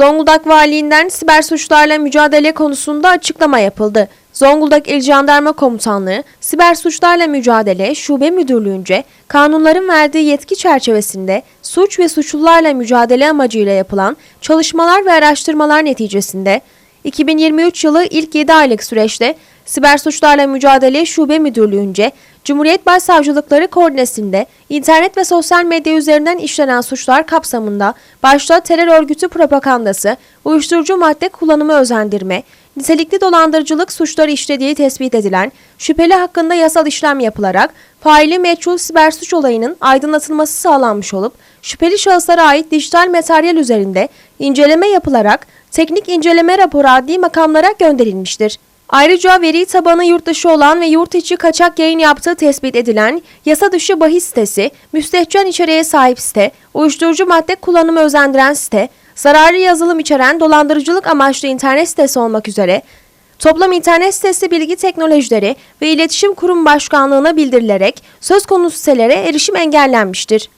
Zonguldak Valiliğinden siber suçlarla mücadele konusunda açıklama yapıldı. Zonguldak İl Jandarma Komutanlığı, Siber Suçlarla Mücadele Şube Müdürlüğü'nce kanunların verdiği yetki çerçevesinde suç ve suçlularla mücadele amacıyla yapılan çalışmalar ve araştırmalar neticesinde 2023 yılı ilk 7 aylık süreçte Siber Suçlarla Mücadele Şube Müdürlüğü'nce Cumhuriyet Başsavcılıkları koordinesinde internet ve sosyal medya üzerinden işlenen suçlar kapsamında başta terör örgütü propagandası, uyuşturucu madde kullanımı özendirme, nitelikli dolandırıcılık suçları işlediği tespit edilen şüpheli hakkında yasal işlem yapılarak faili meçhul siber suç olayının aydınlatılması sağlanmış olup şüpheli şahıslara ait dijital materyal üzerinde inceleme yapılarak teknik inceleme raporu adli makamlara gönderilmiştir. Ayrıca veri tabanı yurt dışı olan ve yurt içi kaçak yayın yaptığı tespit edilen yasa dışı bahis sitesi, müstehcen içeriğe sahip site, uyuşturucu madde kullanımı özendiren site, zararlı yazılım içeren dolandırıcılık amaçlı internet sitesi olmak üzere Toplam internet sitesi bilgi teknolojileri ve iletişim kurum başkanlığına bildirilerek söz konusu sitelere erişim engellenmiştir.